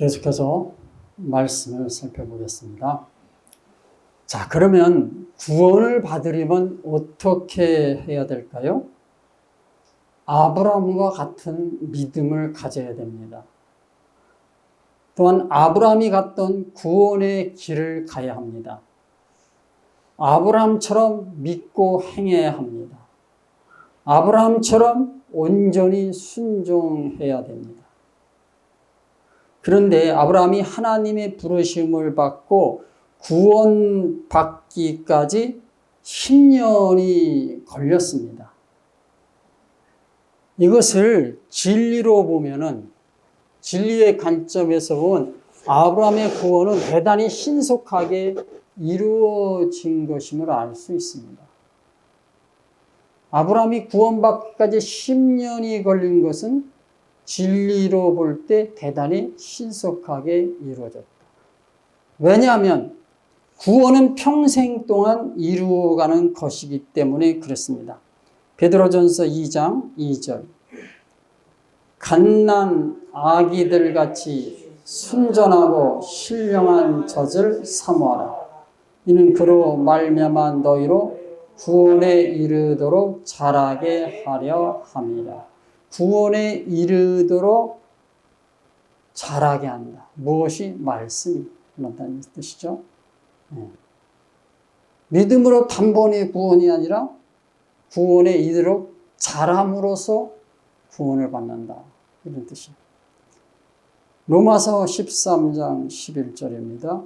계속해서 말씀을 살펴보겠습니다. 자, 그러면 구원을 받으려면 어떻게 해야 될까요? 아브라함과 같은 믿음을 가져야 됩니다. 또한 아브라함이 갔던 구원의 길을 가야 합니다. 아브라함처럼 믿고 행해야 합니다. 아브라함처럼 온전히 순종해야 됩니다. 그런데 아브라함이 하나님의 부르심을 받고 구원받기까지 10년이 걸렸습니다. 이것을 진리로 보면은 진리의 관점에서 본 아브라함의 구원은 대단히 신속하게 이루어진 것임을 알 수 있습니다. 아브라함이 구원받기까지 10년이 걸린 것은 진리로 볼 때 대단히 신속하게 이루어졌다. 왜냐하면 구원은 평생 동안 이루어가는 것이기 때문에 그렇습니다. 베드로전서 2장 2절 갓난 아기들 같이 순전하고 신령한 젖을 사모하라. 이는 그로 말미암아 너희로 구원에 이르도록 자라게 하려 함이라. 구원에 이르도록 자라게 한다. 무엇이 말씀이 그렇다는 뜻이죠. 네. 믿음으로 단번에 구원이 아니라 구원에 이르도록 자람으로서 구원을 받는다. 이런 뜻입니다. 로마서 13장 11절입니다.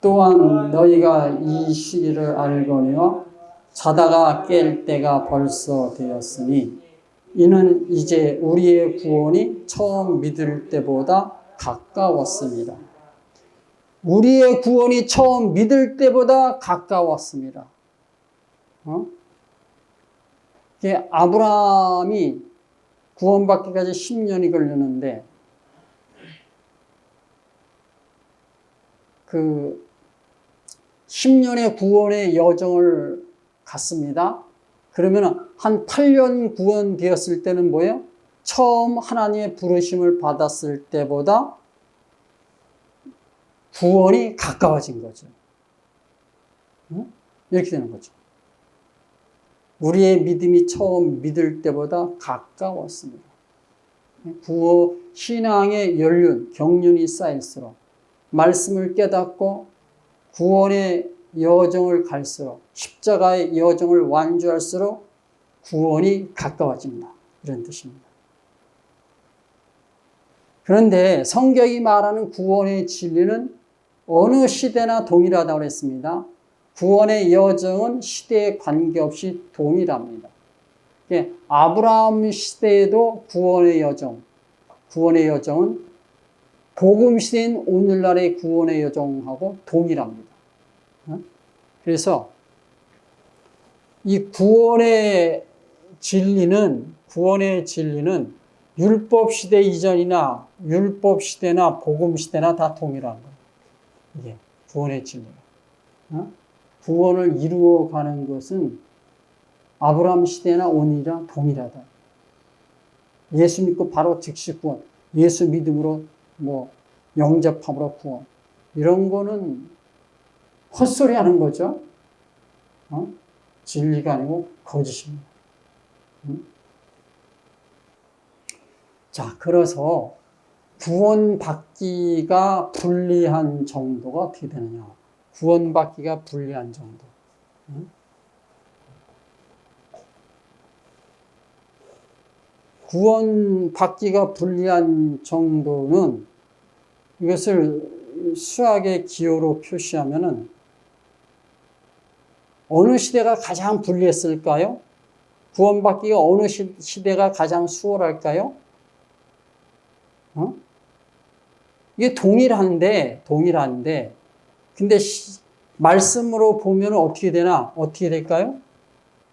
또한 너희가 이 시기를 알거니와 자다가 깰 때가 벌써 되었으니 이는 이제 우리의 구원이 처음 믿을 때보다 가까웠습니다. 우리의 구원이 처음 믿을 때보다 가까웠습니다. 어? 아브라함이 구원받기까지 10년이 걸렸는데 그 10년의 구원의 여정을 갔습니다. 그러면 한 8년 구원되었을 때는 뭐예요? 처음 하나님의 부르심을 받았을 때보다 구원이 가까워진 거죠. 이렇게 되는 거죠. 우리의 믿음이 처음 믿을 때보다 가까웠습니다. 구호 신앙의 연륜, 경륜이 쌓일수록 말씀을 깨닫고 구원의 여정을 갈수록 십자가의 여정을 완주할수록 구원이 가까워집니다. 이런 뜻입니다. 그런데 성경이 말하는 구원의 진리는 어느 시대나 동일하다고 했습니다. 구원의 여정은 시대에 관계없이 동일합니다. 아브라함 시대에도 구원의 여정, 구원의 여정은 복음 시대인 오늘날의 구원의 여정하고 동일합니다. 어? 그래서 이 구원의 진리는 구원의 진리는 율법 시대 이전이나 율법 시대나 복음 시대나 다 동일한 거예요. 이게 구원의 진리. 어? 구원을 이루어 가는 것은 아브라함 시대나 오늘이랑 동일하다. 예수 믿고 바로 즉시 구원. 예수 믿음으로 뭐 영접함으로 구원. 이런 거는 헛소리 하는 거죠. 어? 진리가 아니고 거짓입니다. 응? 자, 그래서 구원받기가 불리한 정도가 어떻게 되느냐. 구원받기가 불리한 정도. 응? 구원받기가 불리한 정도는 이것을 수학의 기호로 표시하면은 어느 시대가 가장 불리했을까요? 구원받기가 어느 시, 대가 가장 수월할까요? 어? 이게 동일한데, 동일한데, 근데 시, 말씀으로 보면 어떻게 되나? 어떻게 될까요?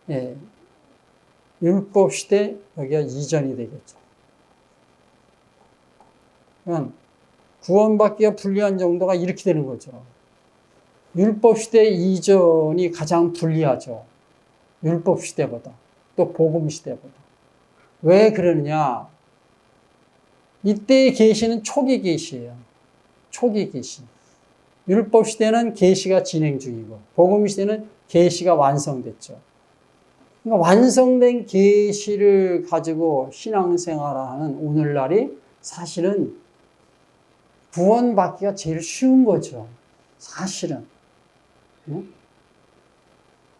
예. 율법 시대, 여기가 이전이 되겠죠. 그러니까 구원받기가 불리한 정도가 이렇게 되는 거죠. 율법 시대 이전이 가장 불리하죠. 율법 시대보다. 또 복음 시대보다. 왜 그러느냐? 이때의 계시는 초기 계시예요. 초기 계시. 율법 시대는 계시가 진행 중이고 복음 시대는 계시가 완성됐죠. 그러니까 완성된 계시를 가지고 신앙생활하는 오늘날이 사실은 구원받기가 제일 쉬운 거죠. 사실은. 예?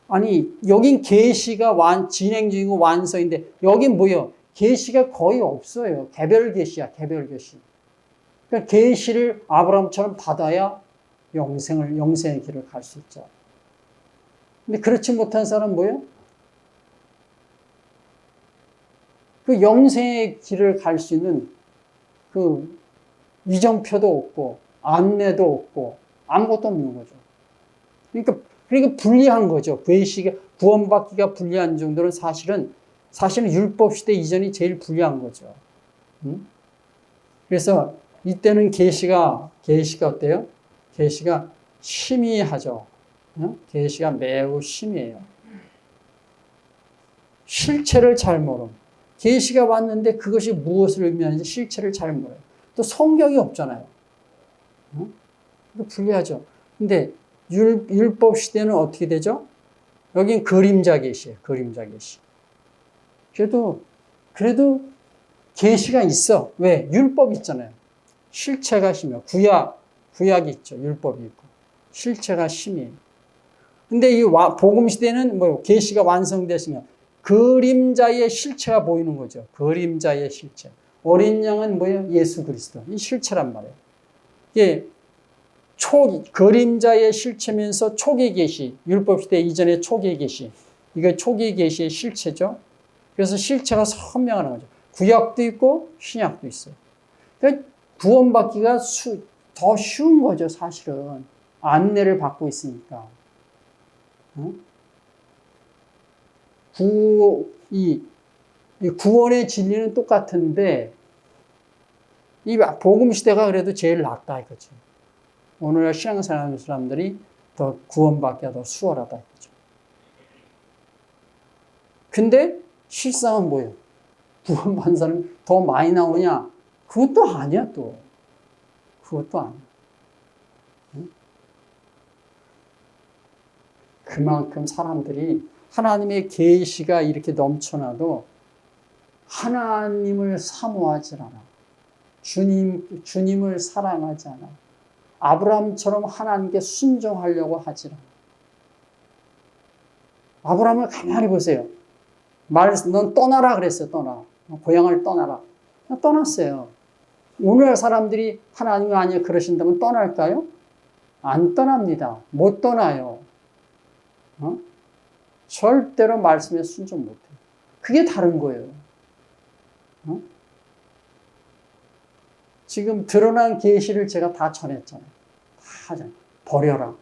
아니 여긴 계시가 완 진행 중이고 완성인데 여긴 뭐요? 계시가 거의 없어요. 개별 계시야, 개별 계시. 그러니까 계시를 아브라함처럼 받아야 영생을 영생의 길을 갈 수 있죠. 근데 그렇지 못한 사람 뭐예요? 그 영생의 길을 갈 수 있는 그 위정표도 없고 안내도 없고 아무것도 없는 거죠. 그러니까 그러니까 불리한 거죠. 괴시가 구원받기가 불리한 정도는 사실은 사실은 율법 시대 이전이 제일 불리한 거죠. 음? 그래서 이때는 계시가 계시가 어때요? 계시가 심의하죠. 어? 계시가 매우 심해요. 실체를 잘 모름. 계시가 왔는데 그것이 무엇을 의미하는지 실체를 잘 몰라요. 또 성경이 없잖아요. 어? 불리하죠. 근데 율, 율법 시대는 어떻게 되죠? 여긴 그림자 계시예요. 그림자 계시. 그래도 그래도 계시가 있어. 왜? 율법 있잖아요. 실체가 심해. 구약 구약이 있죠. 율법이 있고 실체가 심해요. 근데 이 복음 시대는 뭐 계시가 완성됐으면 그림자의 실체가 보이는 거죠. 그림자의 실체. 어린 양은 뭐예요? 예수 그리스도. 이 실체란 말이에요. 이게 초 그림자의 실체면서 초기 계시, 율법 시대 이전의 초기 계시. 이게 초기 계시의 실체죠. 그래서 실체가 선명한 거죠. 구약도 있고 신약도 있어요. 그러니까 구원받기가 수, 더 쉬운 거죠, 사실은. 안내를 받고 있으니까. 구, 이, 이 구원의 진리는 똑같은데, 이 복음 시대가 그래도 제일 낫다 이거죠. 오늘날 신앙생활 하는 사람들이 더 구원받기가 더 수월하다 이거죠. 근데 실상은 뭐예요? 구원받는 사람이 더 많이 나오냐? 그것도 아니야, 또. 그것도 아니야. 그만큼 사람들이 하나님의 계시가 이렇게 넘쳐나도 하나님을 사모하지 않아. 주님, 주님을 사랑하지 않아. 아브라함처럼 하나님께 순종하려고 하지 않아. 아브라함을 가만히 보세요. 말, 넌 떠나라 그랬어요, 떠나. 고향을 떠나라. 떠났어요. 오늘 사람들이 하나님이 아니야 그러신다면 떠날까요? 안 떠납니다. 못 떠나요. 어? 절대로 말씀에 순종 못해요. 그게 다른 거예요. 어? 지금 드러난 계시를 제가 다 전했잖아요. 다 전. 버려라,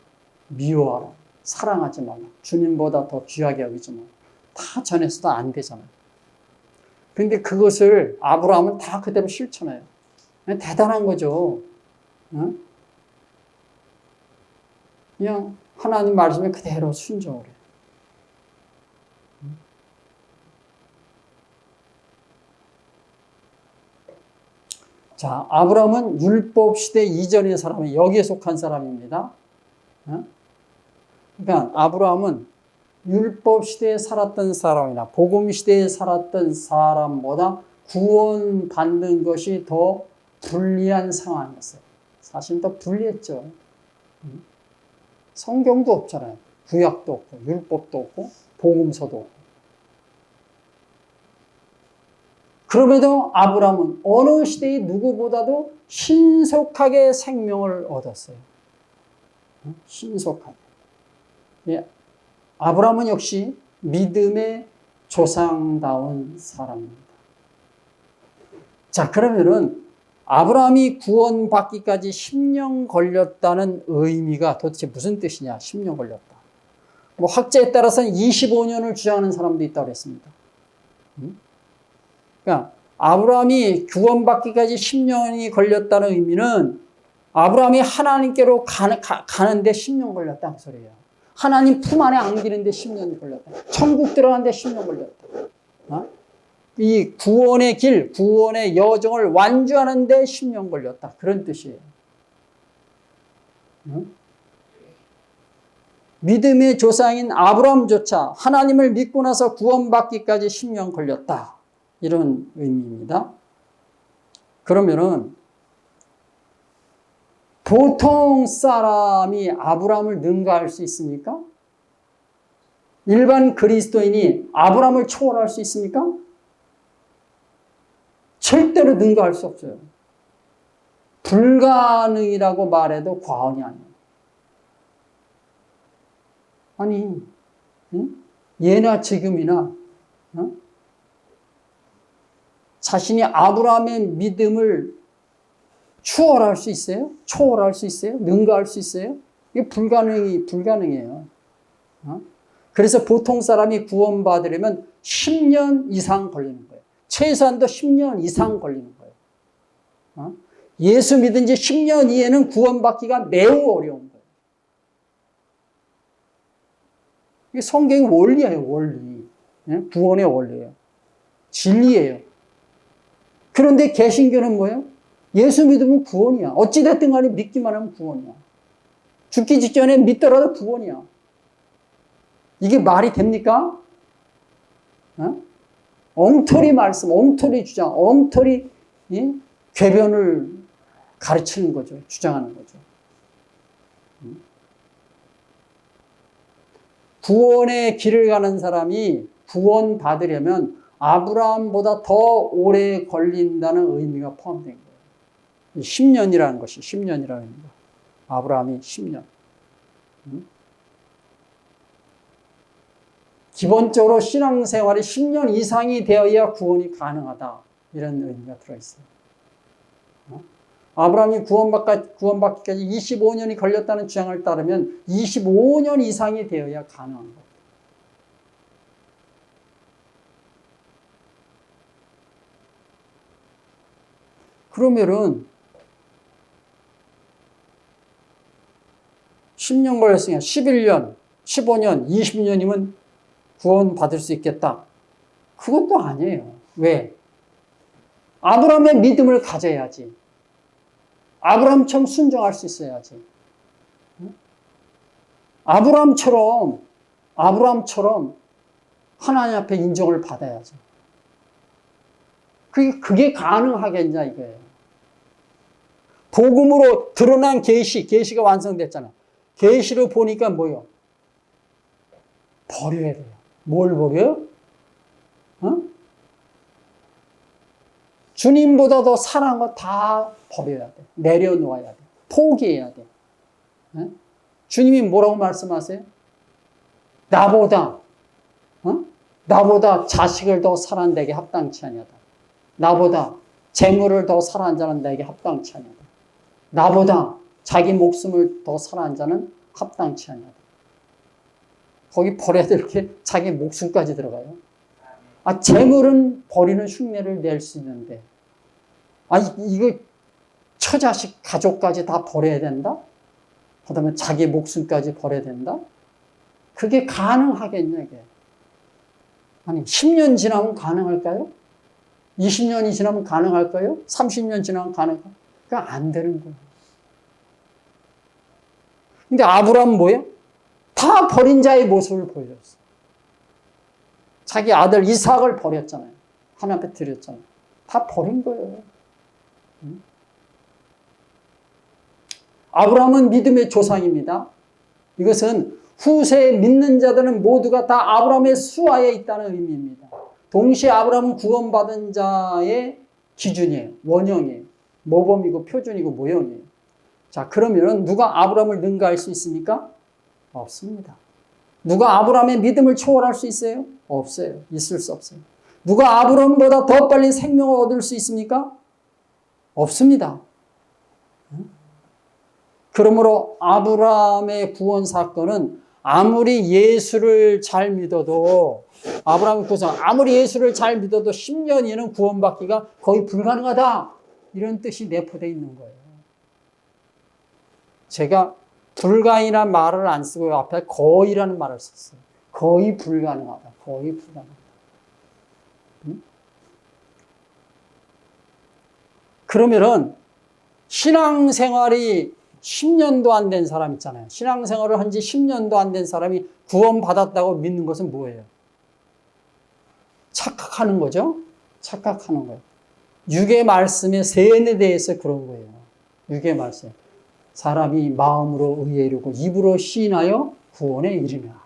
미워하라, 사랑하지 말라, 주님보다 더 귀하게 여기지 말라. 다 전해서도 안 되잖아요. 근데 그것을 아브라함은 다 그대로 실천해요. 대단한 거죠. 어? 그냥 하나님 말씀에 그대로 순종을 해. 자, 아브라함은 율법 시대 이전의 사람이 여기에 속한 사람입니다. 어? 그러니까 아브라함은 율법 시대에 살았던 사람이나 복음 시대에 살았던 사람보다 구원받는 것이 더 불리한 상황이었어요. 사실 더 불리했죠. 음? 성경도 없잖아요. 구약도 없고, 율법도 없고, 복음서도 없고. 그럼에도 아브라함은 어느 시대의 누구보다도 신속하게 생명을 얻었어요. 신속하게. 예. 아브라함은 역시 믿음의 조상다운 사람입니다. 자, 그러면은 아브라함이 구원받기까지 10년 걸렸다는 의미가 도대체 무슨 뜻이냐? 10년 걸렸다. 뭐 학자에 따라서는 25년을 주장하는 사람도 있다고 했습니다. 음? 그러니까 아브라함이 구원받기까지 10년이 걸렸다는 의미는 아브라함이 하나님께로 가는, 가, 가는데 10년 걸렸다 그 소리예요. 하나님 품 안에 안기는데 10년 걸렸다. 천국 들어가는데 10년 걸렸다. 어? 이 구원의 길, 구원의 여정을 완주하는데 10년 걸렸다. 그런 뜻이에요. 응? 믿음의 조상인 아브라함조차 하나님을 믿고 나서 구원받기까지 10년 걸렸다. 이런 의미입니다. 그러면은 보통 사람이 아브라함을 능가할 수 있습니까? 일반 그리스도인이 아브라함을 초월할 수 있습니까? 절대로 능가할 수 없어요. 불가능이라고 말해도 과언이 아니에요. 아니, 응? 예나 지금이나 어? 자신이 아브라함의 믿음을 추월할 수 있어요? 초월할 수 있어요? 능가할 수 있어요? 이게 불가능이 불가능해요. 어? 그래서 보통 사람이 구원받으려면 10년 이상 걸리는 거예요. 최소한도 10년 이상 걸리는 거예요. 어? 예수 믿은 지 10년 이에는 구원받기가 매우 어려운 거예요. 이게 성경의 원리예요, 원리. 예? 구원의 원리예요. 진리예요. 그런데 개신교는 뭐예요? 예수 믿으면 구원이야. 어찌됐든 간에 믿기만 하면 구원이야. 죽기 직전에 믿더라도 구원이야. 이게 말이 됩니까? 어? 엉터리 말씀, 엉터리 주장, 엉터리 예? 궤변을 가르치는 거죠. 주장하는 거죠. 음? 구원의 길을 가는 사람이 구원 받으려면 아브라함보다 더 오래 걸린다는 의미가 포함된 거예요. 10년이라는 것이 10년이라는 의미가. 아브라함이 10년. 음? 기본적으로 신앙생활이 10년 이상이 되어야 구원이 가능하다. 이런 의미가 들어있어요. 어? 아브라함이 구원받기, 구원받기까지 25년이 걸렸다는 주장을 따르면 25년 이상이 되어야 가능한 거예요. 그러면은 10년 걸렸으니까 11년, 15년, 20년이면 구원 받을 수 있겠다. 그것도 아니에요. 왜? 아브라함의 믿음을 가져야지. 아브라함처럼 순종할 수 있어야지. 아브라함처럼 아브라함처럼 하나님 앞에 인정을 받아야지. 그게 그게 가능하겠냐 이거예요. 복음으로 드러난 계시, 계시가 완성됐잖아. 계시로 보니까 뭐요? 버려야 돼요. 뭘 버려요? 어? 주님보다 더 사랑한 거다 버려야 돼. 내려놓아야 돼. 포기해야 돼. 어? 주님이 뭐라고 말씀하세요? 나보다, 어? 나보다 자식을 더 사랑한 내게 합당치 아니하다. 나보다 재물을 더 사랑한 자는 내게 합당치 아니하다. 나보다 자기 목숨을 더 사랑한 자는 합당치 아니하다. 거기 버려야 될 게 자기 목숨까지 들어가요. 아, 재물은 버리는 흉내를 낼 수 있는데, 아, 이거 처자식 가족까지 다 버려야 된다? 그 다음에 자기 목숨까지 버려야 된다? 그게 가능하겠냐, 이게. 아니, 10년 지나면 가능할까요? 20년이 지나면 가능할까요? 30년 지나면 가능할까요? 그러니까 안 되는 거예요. 근데 아브라함 뭐예요? 다 버린 자의 모습을 보여줬어. 자기 아들 이삭을 버렸잖아요. 하나님 앞에 드렸잖아요. 다 버린 거예요. 응? 아브라함은 믿음의 조상입니다. 이것은 후세에 믿는 자들은 모두가 다 아브라함의 수하에 있다는 의미입니다. 동시에 아브라함은 구원받은 자의 기준이에요. 원형이에요. 모범이고 표준이고 모형이에요. 자, 그러면 누가 아브라함을 능가할 수 있습니까? 없습니다. 누가 아브라함의 믿음을 초월할 수 있어요? 없어요. 있을 수 없어요. 누가 아브라함보다 더 빨리 생명을 얻을 수 있습니까? 없습니다. 그러므로 아브라함의 구원 사건은 아무리 예수를 잘 믿어도 아브라함 구성 아무리 예수를 잘 믿어도 10년 이는 구원받기가 거의 불가능하다 이런 뜻이 내포되어 있는 거예요. 제가 불가이란 말을 안 쓰고 앞에 거의라는 말을 썼어요. 거의 불가능하다. 거의 불가능하다. 응? 그러면은 신앙생활이 10년도 안 된 사람 있잖아요. 신앙생활을 한 지 10년도 안 된 사람이 구원받았다고 믿는 것은 뭐예요? 착각하는 거죠? 착각하는 거예요. 육의 말씀의 세뇌에 대해서 그런 거예요. 육의 말씀. 사람이 마음으로 의에 이르고 입으로 시인하여 구원에 이르냐.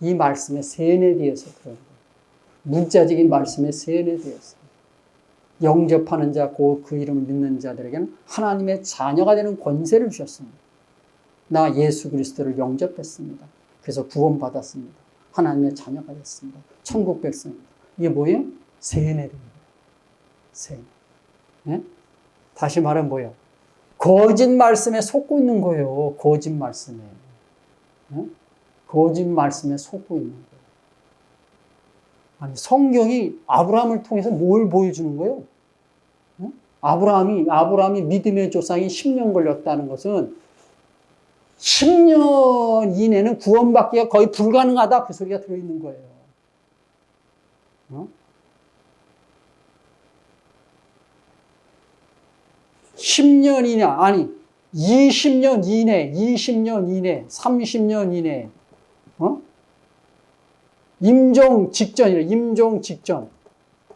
이 말씀의 세뇌되어서 그런 거예요. 문자적인 말씀의 세뇌되어서. 영접하는 자, 곧 그 이름을 믿는 자들에게는 하나님의 자녀가 되는 권세를 주셨습니다. 나 예수 그리스도를 영접했습니다. 그래서 구원받았습니다. 하나님의 자녀가 됐습니다. 천국 백성입니다. 이게 뭐예요? 거예요. 세뇌. 네? 다시 말하면 뭐예요? 거짓 말씀에 속고 있는 거예요. 거짓 말씀에. 네? 거짓 말씀에 속고 있는 거예요. 아니, 성경이 아브라함을 통해서 뭘 보여주는 거예요? 네? 아브라함이, 아브라함이 믿음의 조상이 10년 걸렸다는 것은 10년 이내는 구원받기가 거의 불가능하다. 그 소리가 들어있는 거예요. 어? 10년 이내, 아니, 20년 이내, 20년 이내, 30년 이내, 어? 임종 직전이라, 임종 직전.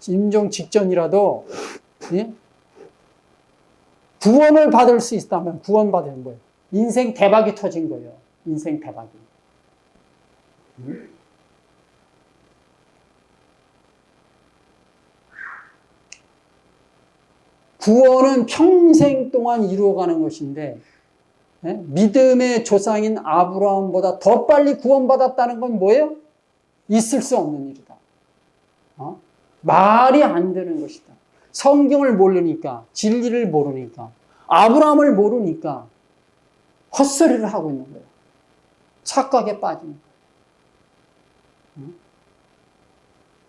임종 직전이라도, 예? 구원을 받을 수 있다면 구원받은 거예요. 인생 대박이 터진 거예요. 인생 대박이. 구원은 평생 동안 이루어가는 것인데 예? 믿음의 조상인 아브라함보다 더 빨리 구원받았다는 건 뭐예요? 있을 수 없는 일이다. 어? 말이 안 되는 것이다. 성경을 모르니까 진리를 모르니까 아브라함을 모르니까 헛소리를 하고 있는 거예요. 착각에 빠지는 거예요.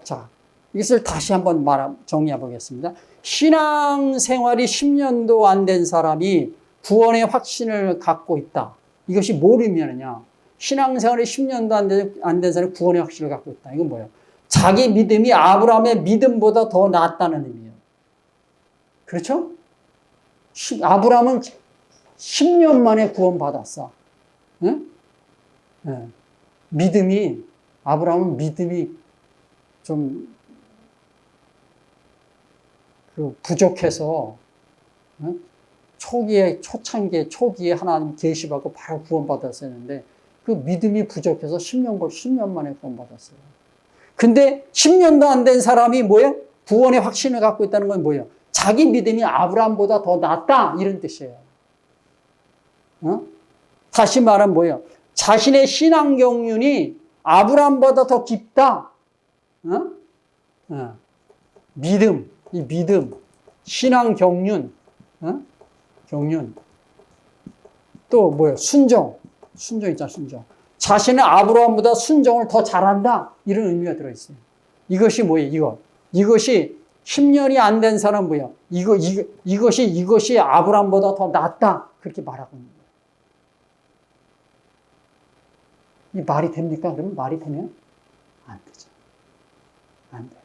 자, 이것을 다시 한번 말 정리해 보겠습니다. 신앙 생활이 10년도 안 된 사람이 구원의 확신을 갖고 있다. 이것이 뭘 의미하느냐? 신앙 생활이 10년도 안 된, 사람이 구원의 확신을 갖고 있다. 이건 뭐예요? 자기 믿음이 아브라함의 믿음보다 더 낫다는 의미예요. 그렇죠? 아브라함은 10년 만에 구원받았어. 응? 네. 믿음이, 아브라함은 믿음이 좀, 그 부족해서, 응? 초기에, 초창기에, 초기에 하나님 계시받고 바로 구원받았었는데, 그 믿음이 부족해서 10년 걸, 10년 만에 구원받았어요. 근데 10년도 안 된 사람이 뭐예요? 구원의 확신을 갖고 있다는 건 뭐예요? 자기 믿음이 아브라함보다 더 낫다. 이런 뜻이에요. 어? 다시 말하면 뭐예요? 자신의 신앙 경륜이 아브라함보다 더 깊다. 어? 어. 믿음, 이 믿음, 신앙 경륜, 어? 경륜. 또 뭐예요? 순종, 순종 있잖아, 순종. 자신은 아브라함보다 순종을 더 잘한다. 이런 의미가 들어있어요. 이것이 뭐예요? 이거. 이것이 10년이 안 된 사람 뭐야? 이거, 이거, 이것이, 이것이 아브라함보다 더 낫다. 그렇게 말하고 있는 거예요. 이 말이 됩니까? 그러면 말이 되면 안 되죠. 안 돼요.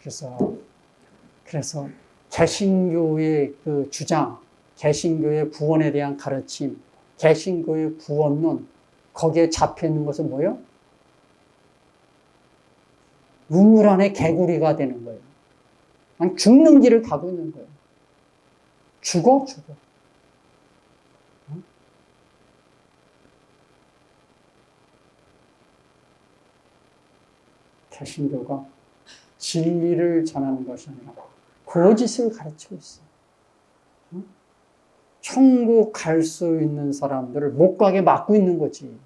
그래서, 그래서 개신교의 그 주장, 개신교의 구원에 대한 가르침, 개신교의 구원론, 거기에 잡혀 있는 것은 뭐예요? 우물 안에 개구리가 되는 거예요. 아니, 죽는 길을 가고 있는 거예요. 죽어, 죽어. 개신교가 진리를 전하는 것이 아니라 거짓을 가르치고 있어요. 천국 갈 수 있는 사람들을 못 가게 막고 있는 거지.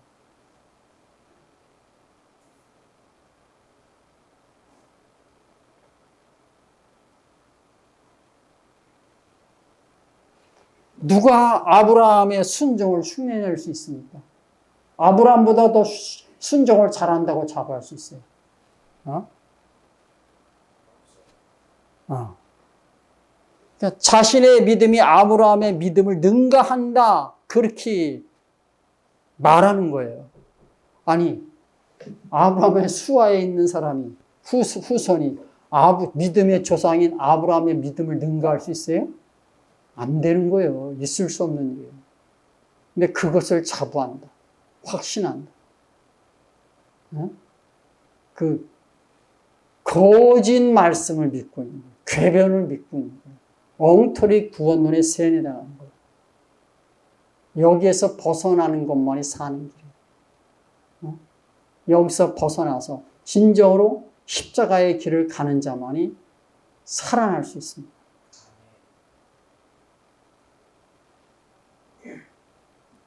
누가 아브라함의 순종을 흉내낼 수 있습니까? 아브라함보다 더 순종을 잘한다고 자부할 수 있어요. 어? 어. 그러니까 자신의 믿음이 아브라함의 믿음을 능가한다. 그렇게 말하는 거예요. 아니, 아브라함의 수하에 있는 사람이, 후, 후손이 아브, 믿음의 조상인 아브라함의 믿음을 능가할 수 있어요? 안 되는 거예요. 있을 수 없는 일이에요. 근데 그것을 자부한다. 확신한다. 어? 그 거짓 말씀을 믿고 있는 거예요. 궤변을 믿고 있는 거예요. 엉터리 구원론에 세뇌 당하는 거예요. 여기에서 벗어나는 것만이 사는 길이에요. 어? 여기서 벗어나서 진정으로 십자가의 길을 가는 자만이 살아날 수 있습니다.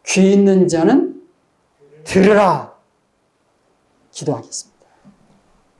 귀 있는 자는 들으라. 기도하겠습니다.